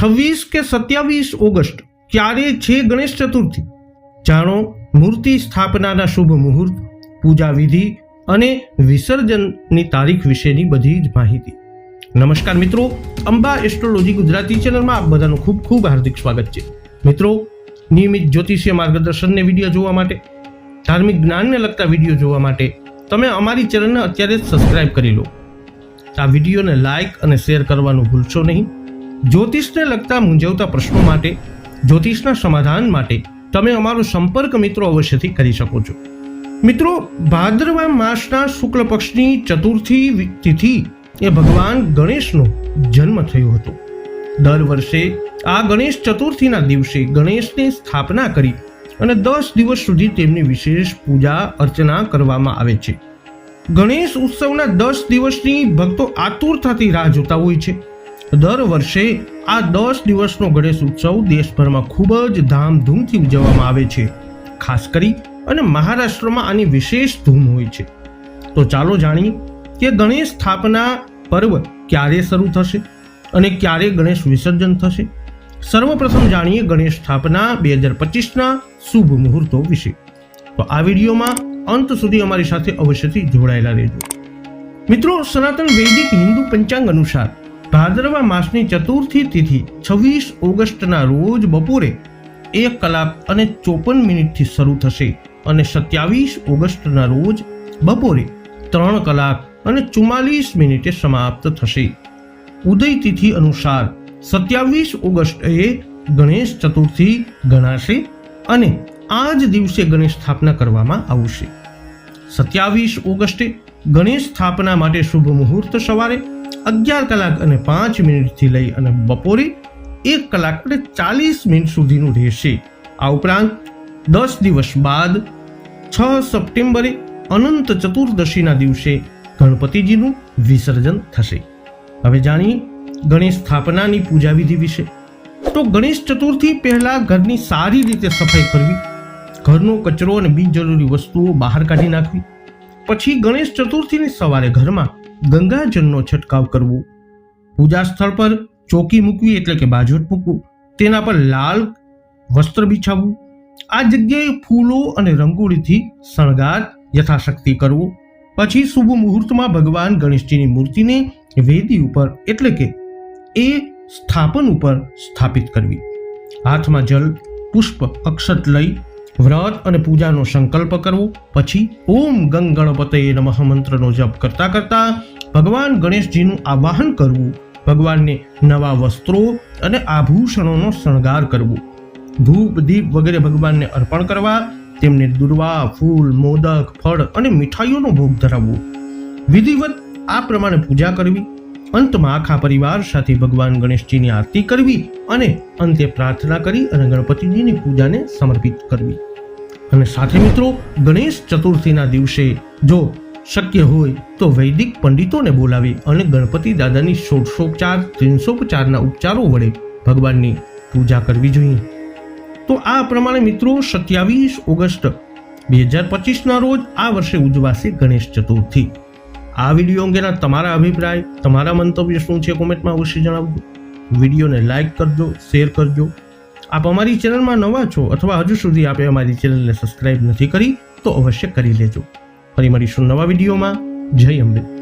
છવ્વીસ કે સત્યાવીસ ઓગસ્ટ ક્યારે છે ગણેશ ચતુર્થી? જાણો, મૂર્તિ સ્થાપનાના શુભ મુહૂર્ત, પૂજા વિધિ અને વિસર્જનની તારીખ વિશેની બધી જ માહિતી. નમસ્કાર મિત્રો, અંબા એસ્ટ્રોલોજી ગુજરાતી ચેનલમાં આપ બધાનું ખૂબ ખૂબ હાર્દિક સ્વાગત છે. મિત્રો, નિયમિત જ્યોતિષીય માર્ગદર્શનને વીડિયો જોવા માટે, ધાર્મિક જ્ઞાનને લગતા વીડિયો જોવા માટે તમે અમારી ચેનલને અત્યારે જ સબસ્ક્રાઇબ કરી લો. આ વિડીયોને લાઇક અને શેર કરવાનું ભૂલશો નહીં. જ્યોતિષને લગતા મૂંઝવતા પ્રશ્નો માટે, જ્યોતિષના સમાધાન માટે તમે અમારો સંપર્ક મિત્રો અવશ્યથી કરી શકો છો. મિત્રો, ભાદ્રવા માસના શુક્લ પક્ષની ચતુર્થી તિથિ એ ભગવાન ગણેશનો જન્મ થયો હતો. દર વર્ષે આ ગણેશ ચતુર્થીના દિવસે ગણેશની સ્થાપના કરી અને દસ દિવસ સુધી તેમની વિશેષ પૂજા, અર્ચના કરવામાં આવે છે. ગણેશ ઉત્સવના દસ દિવસની ભક્તો આતુરતાથી રાહ જોતા હોય છે. દર વર્ષે આ દસ દિવસનો ગણેશ ઉત્સવ દેશભરમાં ખૂબ જ ધામધૂમથી ઉજવવામાં આવે છે. ખાસ કરી અને મહારાષ્ટ્રમાં આની વિશેષ ધૂમ હોય છે. તો ચાલો જાણીએ કે ગણેશ સ્થાપના પર્વ ક્યારે શરૂ થશે અને ક્યારે ગણેશ વિસર્જન થશે. સર્વપ્રથમ જાણીએ ગણેશ સ્થાપના બે હજાર પચીસના શુભ મુહૂર્તો વિશે. તો આ વિડીયોમાં અંત સુધી અમારી સાથે અવશ્યથી જોડાયેલા રહેજો. મિત્રો, સનાતન વૈદિક હિન્દુ પંચાંગ અનુસાર ભાદરવા માસની ચતુર્થી તિથિ છવ્વીસ ઓગસ્ટના રોજ બપોરે એક કલાક અને ચોપન મિનિટથી શરૂ થશે અને સત્યાવીસ ઓગસ્ટના રોજ બપોરે ત્રણ કલાક અને ચુમ્માલીસ મિનિટે સમાપ્ત થશે. ઉદય તિથિ અનુસાર સત્યાવીસ ઓગસ્ટએ ગણેશ ચતુર્થી ગણાશે અને આ જ દિવસે ગણેશ સ્થાપના કરવામાં આવશે. સત્યાવીસ ઓગસ્ટે ગણેશ સ્થાપના માટે શુભ મુહૂર્ત સવારે અગિયાર કલાક અને પાંચ મિનિટથી લઈ અને બપોરે એક કલાક અને ચાલીસ મિનિટ સુધીનું રહેશે. આ ઉપરાંત દસ દિવસ બાદ છ સપ્ટેમ્બરે અનંત ચતુર્દશીના દિવસે ગણપતિજીનું વિસર્જન થશે. હવે જાણીએ ગણેશ સ્થાપનાની પૂજા વિધિ વિશે. તો ગણેશ ચતુર્થી પહેલા ઘરની સારી રીતે સફાઈ કરવી, ઘરનો કચરો અને બિનજરૂરી વસ્તુઓ બહાર કાઢી નાખવી, પછી ગણેશ ચતુર્થીની સવારે ઘરમાં ગંગાજળનો છંટકાવ કરવો. પૂજા સ્થળ પર ચોકી મૂકવી એટલે કે બાજોટ મૂકવું. તેના પર લાલ વસ્ત્ર બિછાવવું. આ જગ્યાએ ફૂલો અને રંગોળીથી શણગાર યથાશક્તિ કરવો. પછી શુભ મુહૂર્તમાં ભગવાન ગણેશજીની મૂર્તિને વેદી ઉપર એટલે કે એ સ્થાપન ઉપર સ્થાપિત કરવી. હાથમાં જલ, પુષ્પ, અક્ષત લઈ વ્રત અને પૂજાનો સંકલ્પ કરવો, પછી ઓમ ગંગ ગણપતે નમઃ મંત્રનો જપ કરતા કરતા ભગવાન ગણેશજીનું આવાહન કરવું, ભગવાનને નવા વસ્ત્રો અને આભૂષણોનો શણગાર કરવો. ધૂપ, દીપ વગેરે ભગવાનને અર્પણ કરવા, તેમને દુર્વા, ફૂલ, મોદક, ફળ અને મીઠાઈઓનો ભોગ ધરાવવો. વિધિવત આ પ્રમાણે પૂજા કરવી, અંતમાં આખા પરિવાર સાથે ભગવાન ગણેશજીની આરતી કરવી અને અંતે પ્રાર્થના કરી અને ગણપતિજીની પૂજાને સમર્પિત કરવી. અને સાથે મિત્રો, ગણેશ ચતુર્થીના દિવસે જો શક્ય હોય તો વૈદિક પંડિતોને બોલાવી અને ગણપતિ દાદાની સોળસોપચાર ત્રિંશોપચારના ઉપચારો વડે ભગવાનની પૂજા કરવી જોઈએ. તો આ પ્રમાણે મિત્રો, સત્યાવીસ ઓગસ્ટ બે હજાર પચીસના રોજ આ વર્ષે ઉજવાશે ગણેશ ચતુર્થી. આ વીડિયો અંગેના તમારા અભિપ્રાય, તમારા મંતવ્ય શું છે કોમેન્ટમાં અવશ્ય જણાવજો. વિડીયોને લાઇક કરજો, શેર કરજો. આપ અમારી ચેનલમાં નવા છો અથવા હજુ સુધી આપે અમારી ચેનલને સબસ્ક્રાઇબ નથી કરી, તો અવશ્ય કરી લેજો. ફરી મળીશું નવા વિડીયોમાં. જય અંબે.